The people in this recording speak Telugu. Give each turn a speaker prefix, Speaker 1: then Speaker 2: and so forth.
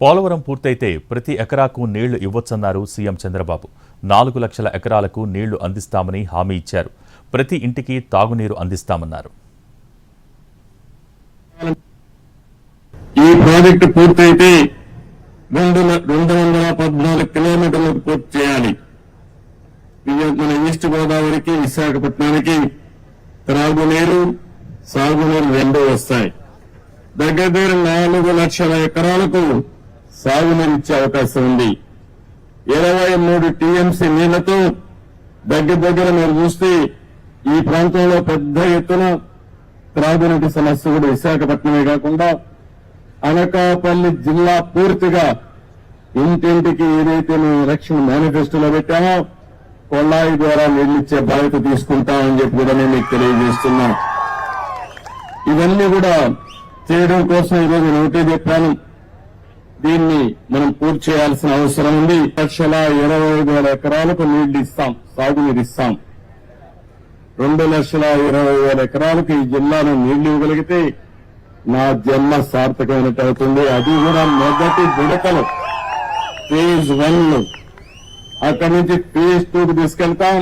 Speaker 1: పోలవరం పూర్తయితే ప్రతి ఎకరాకు నీళ్ళు ఇవ్వొచ్చన్నారు సీఎం చంద్రబాబు. నాలుగు లక్షల ఎకరాలకు నీళ్ళు అందిస్తామని హామీ ఇచ్చారు. ప్రతి ఇంటికి తాగునీరు అందిస్తామన్నారు.
Speaker 2: ఈ ప్రాజెక్టు పూర్తయితే రెండు రెండు వందల పద్నాలుగు కిలోమీటర్లకు పూర్తి చేయాలి. ఇది మన ఈస్ట్ గోదావరికి విశాఖపట్నానికి త్రాగునీరు సాగునీరు రెండు వస్తాయి. దగ్గర దగ్గర నాలుగు లక్షల ఎకరాలకు సాగునీరిచ్చే అవకాశం ఉంది. ఇరవై మూడు టీఎంసీ నీళ్ళతో దగ్గర దగ్గర మీరు చూస్తే ఈ ప్రాంతంలో పెద్ద ఎత్తున త్రాగునీటి సమస్య కూడా విశాఖపట్నమే కాకుండా అనకాపల్లి జిల్లా పూర్తిగా ఇంటింటికి ఏదైతే మేము ఎలక్షన్ మేనిఫెస్టోలో పెట్టామో కొల్లాయి ద్వారా నీళ్ళిచ్చే బాధ్యత తీసుకుంటామని చెప్పి కూడా నేను మీకు తెలియజేస్తున్నాను. ఇవన్నీ కూడా చేయడం కోసం ఈరోజు నేను ఒకటే చెప్పాను. దీన్ని మనం పూర్తి చేయాల్సిన అవసరం ఉంది. లక్షల ఇరవై ఐదు వేల ఎకరాలకు నీళ్ళు ఇస్తాం సాగునీరు ఇస్తాం రెండు లక్షల ఇరవై వేల ఎకరాలకు ఈ జిల్లాను నీళ్ళు ఇవ్వగలిగితే నా జన్మ సార్థకమైనట్టు అవుతుంది. అది కూడా మొదటి విడతలు. ఫేజ్ వన్ అక్కడి నుంచి ఫేజ్ టూ తీసుకెళ్తాం.